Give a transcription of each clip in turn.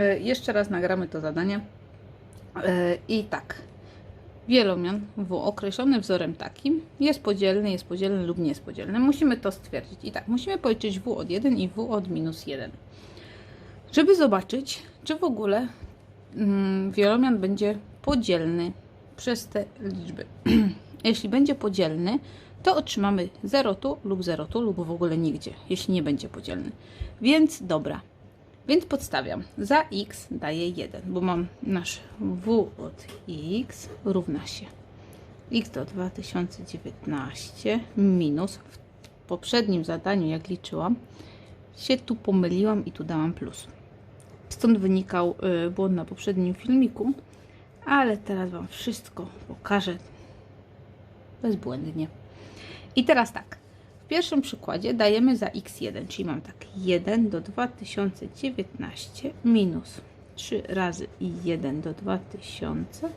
E, Jeszcze raz nagramy to zadanie. E, I tak. Wielomian W określony wzorem takim jest podzielny, jest podzielny lub nie jest podzielny. Musimy to stwierdzić. I tak, musimy policzyć W od 1 i W od minus 1. Żeby zobaczyć, czy w ogóle mm, wielomian będzie podzielny przez te liczby. Jeśli będzie podzielny, to otrzymamy 0 tu lub 0 tu lub w ogóle nigdzie, jeśli nie będzie podzielny. Więc dobra. Więc podstawiam. Za x daję 1, bo mam nasz w od x równa się x do 2019 minus w poprzednim zadaniu, jak liczyłam, się tu pomyliłam i tu dałam plus. Stąd wynikał y, błąd na poprzednim filmiku, ale teraz Wam wszystko pokażę bezbłędnie. I teraz tak. W pierwszym przykładzie dajemy za x1, czyli mam tak 1 do 2019 minus 3 razy 1 do 2000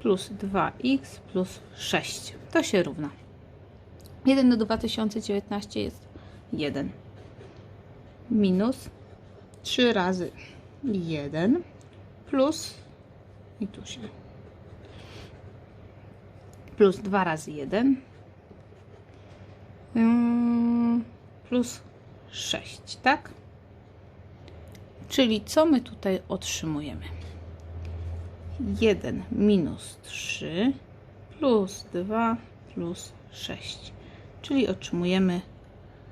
plus 2x plus 6. To się równa. 1 do 2019 jest 1 minus 3 razy 1 plus i tu się plus 2 razy 1 Ym, plus 6, tak? Czyli co my tutaj otrzymujemy? 1 minus 3 plus 2 plus 6, czyli otrzymujemy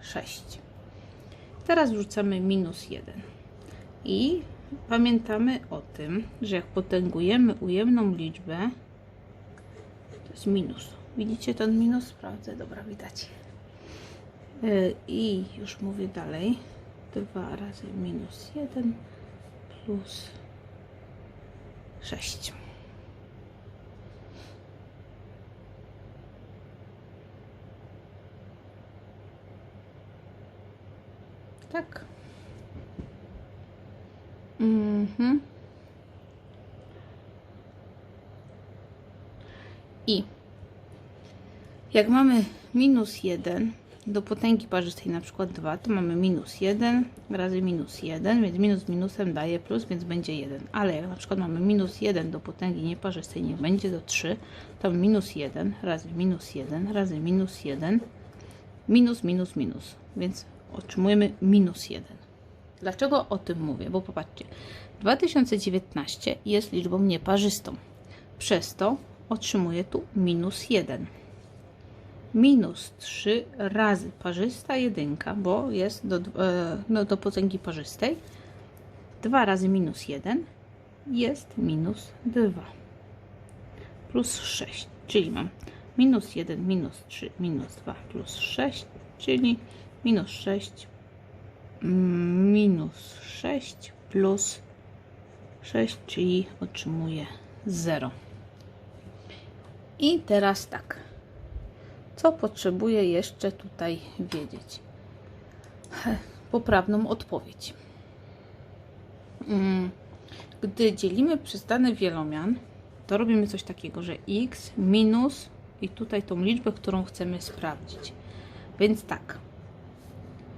6. Teraz wrzucamy minus 1 i pamiętamy o tym, że jak potęgujemy ujemną liczbę, to jest minus. Widzicie ten minus? Sprawdzę, dobra, widać. Yy, I już mówię dalej. 2 razy minus 1 plus 6. Tak. Mhm. I jak mamy minus 1 do potęgi parzystej na przykład 2, to mamy minus 1 razy minus 1, więc minus minusem daje plus, więc będzie 1. Ale jak na przykład mamy minus 1 do potęgi nieparzystej, niech będzie do 3, to minus 1 razy minus 1 razy minus 1, minus, minus, minus. Więc otrzymujemy minus 1. Dlaczego o tym mówię? Bo popatrzcie, 2019 jest liczbą nieparzystą. Przez to otrzymuję tu minus 1 minus 3 razy parzysta jedynka, bo jest do, e, no, do potęgi parzystej. 2 razy minus 1 jest minus 2 plus 6, czyli mam minus 1, minus 3, minus 2 plus 6, czyli minus 6 minus 6 plus 6, czyli otrzymuję 0. I teraz tak. Co potrzebuję jeszcze tutaj wiedzieć? Poprawną odpowiedź. Mm, Gdy dzielimy przez dany wielomian, to robimy coś takiego, że x minus i tutaj tą liczbę, którą chcemy sprawdzić. Więc tak,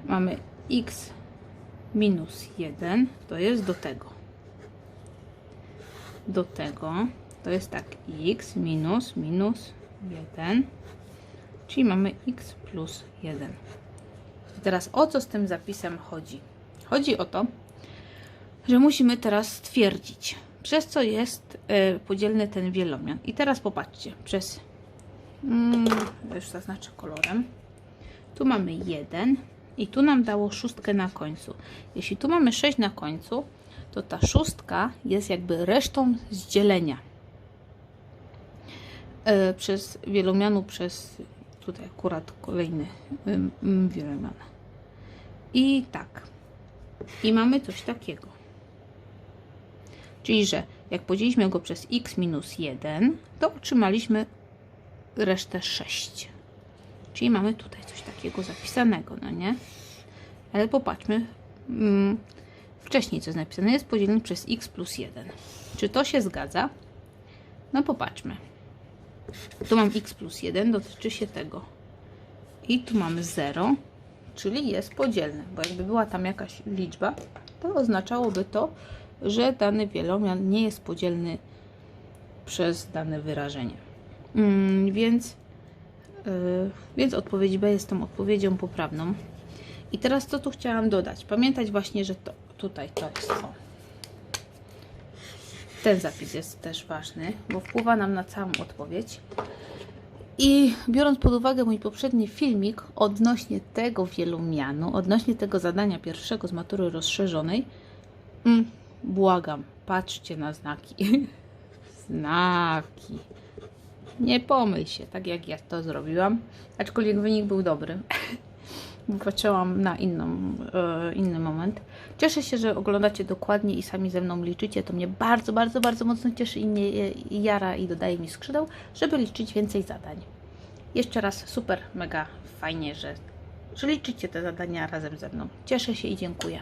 mamy x minus 1, to jest do tego. Do tego to jest tak, x minus minus 1 czyli mamy x plus 1. I teraz o co z tym zapisem chodzi? Chodzi o to, że musimy teraz stwierdzić, przez co jest y, podzielny ten wielomian. I teraz popatrzcie, przez, mm, już zaznaczę kolorem, tu mamy 1 i tu nam dało szóstkę na końcu. Jeśli tu mamy 6 na końcu, to ta szóstka jest jakby resztą z dzielenia. Y, przez wielomianu przez tutaj akurat kolejny wielomian. I tak. I mamy coś takiego. Czyli, że jak podzieliliśmy go przez x minus 1, to otrzymaliśmy resztę 6. Czyli mamy tutaj coś takiego zapisanego, no nie? Ale popatrzmy. Mm, wcześniej co jest napisane? Jest podzielony przez x plus 1. Czy to się zgadza? No popatrzmy. Tu mam x plus 1, dotyczy się tego. I tu mamy 0, czyli jest podzielne, bo jakby była tam jakaś liczba, to oznaczałoby to, że dany wielomian nie jest podzielny przez dane wyrażenie. Mm, więc, yy, więc odpowiedź B jest tą odpowiedzią poprawną. I teraz co tu chciałam dodać? Pamiętać właśnie, że to tutaj to jest to. Ten zapis jest też ważny, bo wpływa nam na całą odpowiedź. I biorąc pod uwagę mój poprzedni filmik odnośnie tego wielomianu, odnośnie tego zadania pierwszego z matury rozszerzonej, mm, błagam, patrzcie na znaki. znaki. Nie pomyl się, tak jak ja to zrobiłam, aczkolwiek wynik był dobry. Bo Patrzyłam na inną, e, inny moment. Cieszę się, że oglądacie dokładnie i sami ze mną liczycie. To mnie bardzo, bardzo, bardzo mocno cieszy i mnie e, jara i dodaje mi skrzydeł, żeby liczyć więcej zadań. Jeszcze raz super, mega fajnie, że, że liczycie te zadania razem ze mną. Cieszę się i dziękuję.